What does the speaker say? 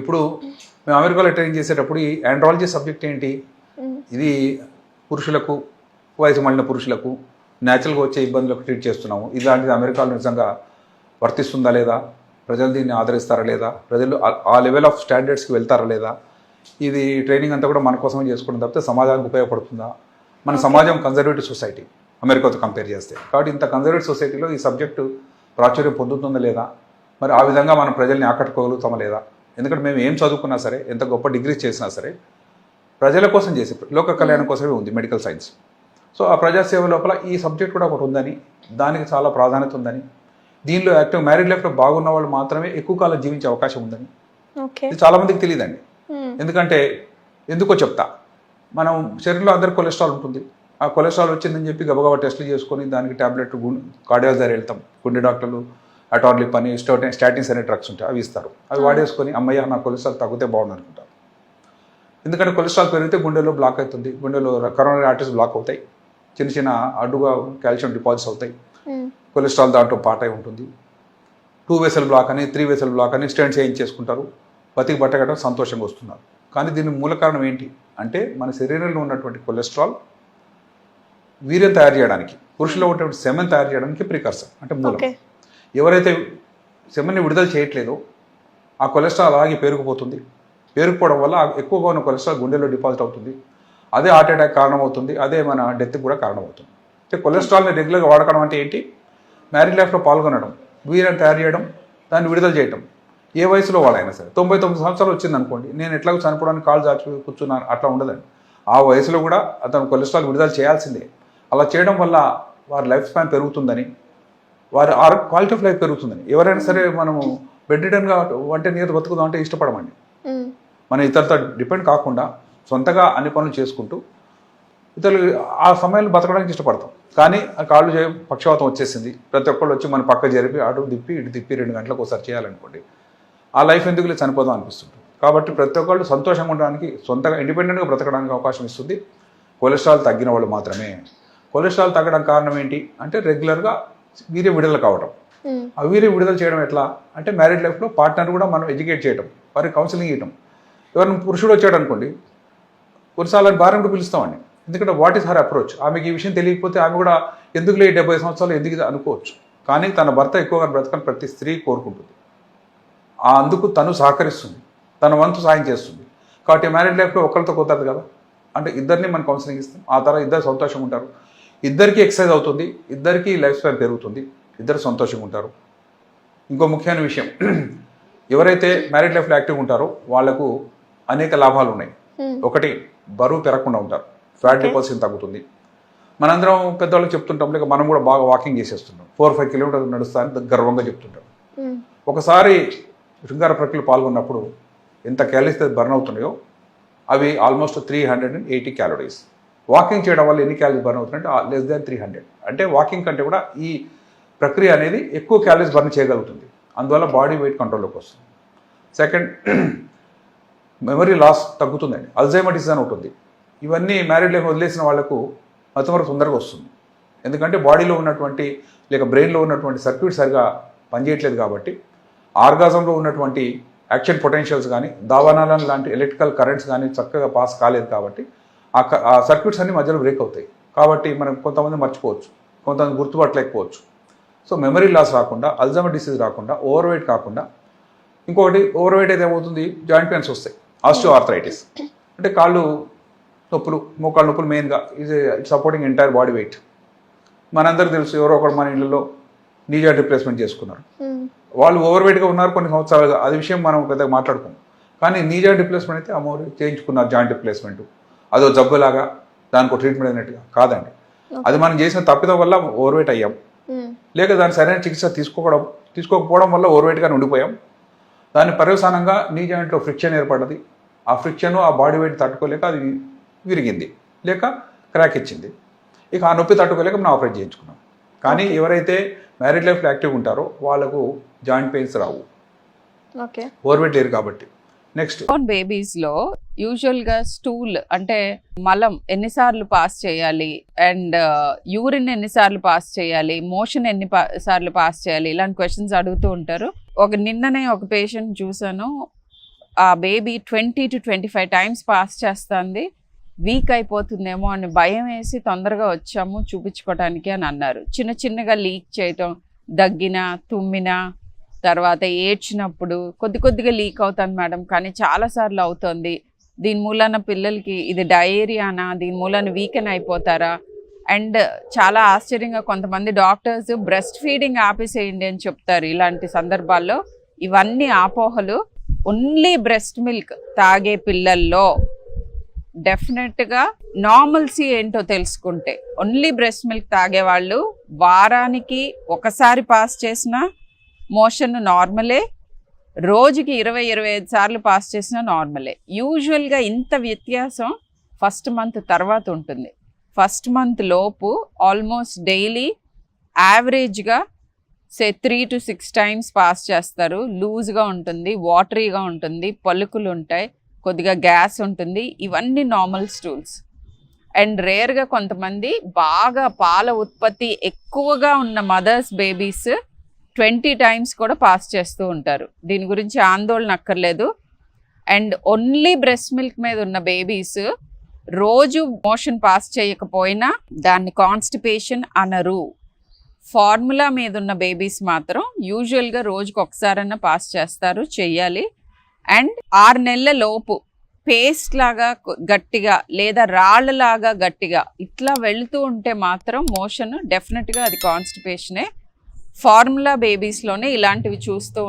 ఇప్పుడు మేము అమెరికాలో ట్రైనింగ్ చేసేటప్పుడు ఈ ఆండ్రాలజీ సబ్జెక్ట్ ఏంటి? ఇది పురుషులకు వయసు మళ్ళిన పురుషులకు న్యాచురల్గా వచ్చే ఇబ్బందులకు ట్రీట్ చేస్తున్నాము. ఇలాంటిది అమెరికాలో నిజంగా వర్తిస్తుందా లేదా? ప్రజలు దీన్ని ఆదరిస్తారా లేదా? ప్రజలు ఆ- ఆ లెవెల్ ఆఫ్ స్టాండర్డ్స్కి వెళ్తారా లేదా? ఇది ట్రైనింగ్ అంతా కూడా మన కోసమే చేసుకోవడం తప్పితే సమాజానికి ఉపయోగపడుతుందా? మన సమాజం కన్జర్వేటివ్ సొసైటీ అమెరికాతో కంపేర్ చేస్తే. కాబట్టి ఇంత కన్జర్వేటివ్ సొసైటీలో ఈ సబ్జెక్టు ప్రాచుర్యం పొందుతుందా లేదా? మరి ఆ విధంగా మనం ప్రజల్ని ఆకట్టుకోగలుగుతామా లేదా? ఎందుకంటే మేము ఏం చదువుకున్నా సరే ఎంత గొప్ప డిగ్రీస్ చేసినా సరే ప్రజల కోసం చేసే లోక కళ్యాణం కోసమే ఉంది మెడికల్ సైన్స్. సో ఆ ప్రజాసేవ లోపల ఈ సబ్జెక్ట్ కూడా ఒకటి ఉందని దానికి చాలా ప్రాధాన్యత ఉందని దీనిలో యాక్టివ్ మ్యారీడ్ లైఫ్లో బాగున్న వాళ్ళు మాత్రమే ఎక్కువ కాలం జీవించే అవకాశం ఉందని. ఇది చాలా మందికి తెలియదండి. ఎందుకంటే ఎందుకో చెప్తా మనం శరీరంలో అందరికి కొలెస్ట్రాల్ ఉంటుంది. ఆ కొలెస్ట్రాల్ వచ్చిందని చెప్పి గబగబా టెస్టులు చేసుకొని దానికి టాబ్లెట్ కార్డియాల దగ్గర వెళ్తాం. గుండె డాక్టర్లు అటార్లిప్ అని స్టోటైన్ స్టాటిన్స్ అనే డ్రగ్స్ ఉంటాయి అవి ఇస్తారు. అవి వాడేసుకొని అమ్మయ్య నా కొలెస్ట్రాల్ తగ్గితే బాగుంది అనుకుంటారు ఎందుకంటే కొలెస్ట్రాల్ పెరిగితే గుండెలో బ్లాక్ అవుతుంది. గుండెలో కరోనరీ ఆర్టరీస్ బ్లాక్ అవుతాయి. చిన్న చిన్న అడ్డుగా కాల్షియం డిపాజిట్స్ అవుతాయి. కొలెస్ట్రాల్ దాంట్లో పార్ట్ అయి ఉంటుంది. టూ వెసల్ బ్లాక్ అని త్రీ వెసల్ బ్లాక్ అని స్టెంట్స్ చేయించేసుకుంటారు. బతికి బట్టగడం సంతోషంగా వస్తున్నారు. కానీ దీని మూల కారణం ఏంటి? అంటే మన శరీరంలో ఉన్నటువంటి కొలెస్ట్రాల్ వీర్యం తయారు చేయడానికి పురుషులో ఉన్నటువంటి సెమెన్ తయారు చేయడానికి ప్రికర్సర్ అంటే మూలం. ఎవరైతే సెమెన్ని విడుదల చేయట్లేదో ఆ కొలెస్ట్రాల్ అలాగే పేరుకుపోతుంది. పేరుకుపోవడం వల్ల ఎక్కువగా ఉన్న కొలెస్ట్రాల్ గుండెలో డిపాజిట్ అవుతుంది. అదే హార్ట్ అటాక్ కారణమవుతుంది. అదే మన డెత్కి కూడా కారణమవుతుంది. అంటే కొలెస్ట్రాల్ని రెగ్యులర్గా వాడకడం అంటే ఏంటి? మ్యారీడ్ లైఫ్లో పాల్గొనడం వీర్యం తయారు చేయడం దాన్ని విడుదల చేయడం ఏ వయసులో వాళ్ళైనా సరే. తొంభై తొమ్మిది సంవత్సరాలు వచ్చింది అనుకోండి. నేను ఎట్లాగో చనిపోవడానికి కాల్ దాచి కూర్చున్నాను అట్లా ఉండదండి. ఆ వయసులో కూడా అతను కొలెస్ట్రాల్ విడుదల చేయాల్సిందే. అలా చేయడం వల్ల వారి లైఫ్ స్పాన్ పెరుగుతుందని వారి ఆరో క్వాలిటీ ఆఫ్ లైఫ్ పెరుగుతుందని. ఎవరైనా సరే మనము బెడ్ రిటర్న్గా నీరు బతుకుదాం అంటే ఇష్టపడమండి. మన ఇతరులతో డిపెండ్ కాకుండా సొంతగా అన్ని పనులు చేసుకుంటూ ఇతరులు ఆ సమయంలో బతకడానికి ఇష్టపడతాం. కానీ ఆ కాళ్ళు చే పక్షవాతం వచ్చేసింది. ప్రతి ఒక్కళ్ళు వచ్చి మన పక్క జరిపి అటు తిప్పి ఇటు తిప్పి రెండు గంటలకు ఒకసారి చేయాలనుకోండి ఆ లైఫ్ ఎందుకు చనిపోదాం అనిపిస్తుంది. కాబట్టి ప్రతి ఒక్కళ్ళు సంతోషంగా ఉండడానికి సొంతగా ఇండిపెండెంట్గా బ్రతకడానికి అవకాశం ఇస్తుంది. కొలెస్ట్రాల్ తగ్గిన వాళ్ళు మాత్రమే. కొలెస్ట్రాల్ తగ్గడం కారణం ఏంటి? అంటే రెగ్యులర్గా వీర్యం విడుదల కావడం ఆ వీర్యం విడుదల చేయడం ఎట్లా? అంటే మ్యారీడ్ లైఫ్లో పార్ట్నర్ కూడా మనం ఎడ్యుకేట్ చేయడం వారికి కౌన్సిలింగ్ ఇవ్వడం ఎవరైనా పురుషుడు వచ్చాడు అనుకోండి కొన్నిసార్లు భార్యను కూడా పిలుస్తామండి. ఎందుకంటే వాట్ ఈస్ హర్ అప్రోచ్? ఆమెకి ఈ విషయం తెలియకపోతే ఆమె కూడా ఎందుకు లే డెబ్బై సంవత్సరాలు ఎందుకు అనుకోవచ్చు. కానీ తన భర్త ఎక్కువగా బ్రతకని ప్రతి స్త్రీ కోరుకుంటుంది. ఆ అందుకు తను సహకరిస్తుంది. తన వంతు సాయం చేస్తుంది. కాబట్టి మ్యారీడ్ లైఫ్లో ఒకరితో కుదరదు కదా. అంటే ఇద్దరిని మనం కౌన్సిలింగ్ ఇస్తాం. ఆ తర్వాత ఇద్దరు సంతోషంగా ఉంటారు. ఇద్దరికి ఎక్సర్సైజ్ అవుతుంది ఇద్దరికి లైఫ్ స్పాన్ పెరుగుతుంది ఇద్దరు సంతోషంగా ఉంటారు. ఇంకో ముఖ్యమైన విషయం ఎవరైతే మ్యారీడ్ లైఫ్లో యాక్టివ్గా ఉంటారో వాళ్ళకు అనేక లాభాలు ఉన్నాయి. ఒకటి బరువు పెరగకుండా ఉంటారు. ఫ్యాట్ డిపాజిషన్ తగ్గుతుంది. మనందరం పెద్దవాళ్ళకి చెప్తుంటాం లేక మనం కూడా బాగా వాకింగ్ చేసేస్తుంటాం. ఫోర్ ఫైవ్ కిలోమీటర్స్ నడుస్తా అని గర్వంగా చెప్తుంటాం. ఒకసారి శృంగార ప్రక్రియలో పాల్గొన్నప్పుడు ఎంత క్యాలరీస్ బర్న్ అవుతున్నాయో అవి almost three hundred and eighty calories. Walking చేయడం వల్ల ఎన్ని క్యాలరీస్ బర్న్ అవుతుందంటే లెస్ దాన్ త్రీ హండ్రెడ్. అంటే వాకింగ్ కంటే కూడా ఈ ప్రక్రియ అనేది ఎక్కువ క్యాలరీస్ బర్న్ చేయగలుగుతుంది. అందువల్ల బాడీ వెయిట్ కంట్రోల్లోకి వస్తుంది. సెకండ్ మెమరీ లాస్ తగ్గుతుందండి. అల్జైమర్ డిసీజ్ అని ఉంటుంది ఇవన్నీ మ్యారీడ్ లైఫ్ వదిలేసిన వాళ్ళకు మతమరకు తొందరగా వస్తుంది. ఎందుకంటే బాడీలో ఉన్నటువంటి లేక బ్రెయిన్లో ఉన్నటువంటి సర్క్యూట్ సరిగా పనిచేయట్లేదు కాబట్టి ఆర్గాజంలో ఉన్నటువంటి యాక్షన్ పొటెన్షియల్స్ కానీ దావానాలను లాంటి ఎలక్ట్రికల్ కరెంట్స్ కానీ చక్కగా పాస్ కాలేదు కాబట్టి ఆ క- ఆ సర్క్యూట్స్ అన్ని మధ్యలో బ్రేక్ అవుతాయి. కాబట్టి మనం కొంతమంది మర్చిపోవచ్చు. కొంతమంది గుర్తుపట్టలేకపోవచ్చు. సో మెమరీ లాస్ రాకుండా అల్జైమర్ డిసీజ్ రాకుండా ఓవర్ వెయిట్ కాకుండా ఇంకొకటి ఓవర్ వెయిట్ అయితే ఏమవుతుంది? జాయింట్ పెయిన్స్ వస్తాయి. ఆస్టియో ఆర్థరైటిస్ అంటే కాళ్ళు నొప్పులు మోకాళ్ళ నొప్పులు మెయిన్గా ఇది సపోర్టింగ్ ఎంటైర్ బాడీ వెయిట్ మనందరికీ తెలుసు ఎవరో ఒకరు మన ఇళ్ళలో నీ జాయింట్ రిప్లేస్మెంట్ చేసుకున్నారు వాళ్ళు ఓవర్ వెయిట్గా ఉన్నారు కొన్ని సంవత్సరాలుగా. అది విషయం మనం పెద్దగా మాట్లాడుకోం కానీ నీ జాయింట్ రిప్లేస్మెంట్ అయితే అమౌంట్ చేయించుకున్నారు జాయింట్ రిప్లేస్మెంట్ అదో జబ్బులాగా దానికి ట్రీట్మెంట్ అయినట్టుగా కాదండి. అది మనం చేసిన తప్పిదం వల్ల ఓవర్ వెయిట్ అయ్యాం లేక దాని సరైన చికిత్స తీసుకోవడం తీసుకోకపోవడం వల్ల ఓవర్ వెయిట్గా ఉండిపోయాం. దాని పర్యవసానంగా నీ జాయింట్లో ఫ్రిక్షన్ ఏర్పడ్డది. ఆ ఫ్రిక్షన్ ఆ బాడీ వెయిట్ తట్టుకోలేక అది విరిగింది. లేక క్రాక్ ఇచ్చింది. ఇక ఆ నొప్పి తట్టుకోలేక మనం ఆపరేట్ చేయించుకున్నాం. కానీ ఎవరైతే మ్యారీడ్ లైఫ్లో యాక్టివ్ ఉంటారో వాళ్ళకు జాయింట్ పెయిన్స్ రావు. ఓకే. లేరు కాబట్టి. నెక్స్ట్ బేబీస్ యూజువల్గా స్టూల్ అంటే మలం ఎన్నిసార్లు పాస్ చేయాలి అండ్ యూరిన్ ఎన్నిసార్లు పాస్ చేయాలి మోషన్ ఎన్ని సార్లు పాస్ చేయాలి ఇలాంటి క్వశ్చన్స్ అడుగుతూ ఉంటారు. ఒక నిన్ననే ఒక పేషెంట్ చూసాను ఆ baby twenty to twenty five times pass చేస్తుంది వీక్ అయిపోతుందేమో అని భయం వేసి తొందరగా వచ్చాము చూపించుకోవటానికి అని అన్నారు. చిన్న చిన్నగా లీక్ చేయటం దగ్గిన తుమ్మిన తర్వాత ఏడ్చినప్పుడు కొద్ది కొద్దిగా లీక్ అవుతుంది మేడం కానీ చాలాసార్లు అవుతుంది. దీని మూలాన పిల్లలకి ఇది డయేరియానా? దీని మూలాన వీకెన్ అయిపోతారా? అండ్ చాలా ఆశ్చర్యంగా కొంతమంది డాక్టర్స్ బ్రెస్ట్ ఫీడింగ్ ఆపేసేయండి అని చెప్తారు ఇలాంటి సందర్భాల్లో. ఇవన్నీ ఆపోహలు ఓన్లీ బ్రెస్ట్ మిల్క్ తాగే పిల్లల్లో. డెఫినెట్గా నార్మల్సీ ఏంటో తెలుసుకుంటే ఓన్లీ బ్రెస్ట్ మిల్క్ తాగే వాళ్ళు వారానికి ఒకసారి పాస్ చేసిన మోషన్ నార్మలే రోజుకి ఇరవై ఇరవై ఐదు సార్లు పాస్ చేసిన నార్మలే. యూజువల్గా ఇంత వ్యత్యాసం ఫస్ట్ మంత్ తర్వాత ఉంటుంది. ఫస్ట్ మంత్ లోపు ఆల్మోస్ట్ డైలీ యావరేజ్గా say three to six times pass చేస్తారు. లూజ్గా ఉంటుంది వాటరీగా ఉంటుంది పలుకులు ఉంటాయి కొద్దిగా గ్యాస్ ఉంటుంది. ఇవన్నీ నార్మల్ స్టూల్స్. అండ్ రేర్గా కొంతమంది బాగా పాల ఉత్పత్తి ఎక్కువగా ఉన్న మదర్స్ బేబీస్ ట్వంటీ టైమ్స్ కూడా పాస్ చేస్తూ ఉంటారు. దీని గురించి ఆందోళన అక్కర్లేదు. అండ్ ఓన్లీ బ్రెస్ట్ మిల్క్ మీద ఉన్న బేబీస్ రోజు మోషన్ పాస్ చేయకపోయినా దాన్ని కాన్స్టిపేషన్ అనరు. ఫార్ములా మీద ఉన్న బేబీస్ మాత్రం యూజువల్గా రోజుకు ఒకసారన్నా పాస్ చేస్తారు చెయ్యాలి. అండ్ ఆరు నెలల లోపు పేస్ట్ లాగా గట్టిగా లేదా రాళ్ళలాగా గట్టిగా ఇట్లా వెళుతూ ఉంటే మాత్రం మోషన్ డెఫినెట్గా అది కాన్స్టిపేషనే ఫార్ములా బేబీస్లోనే ఇలాంటివి చూస్తూ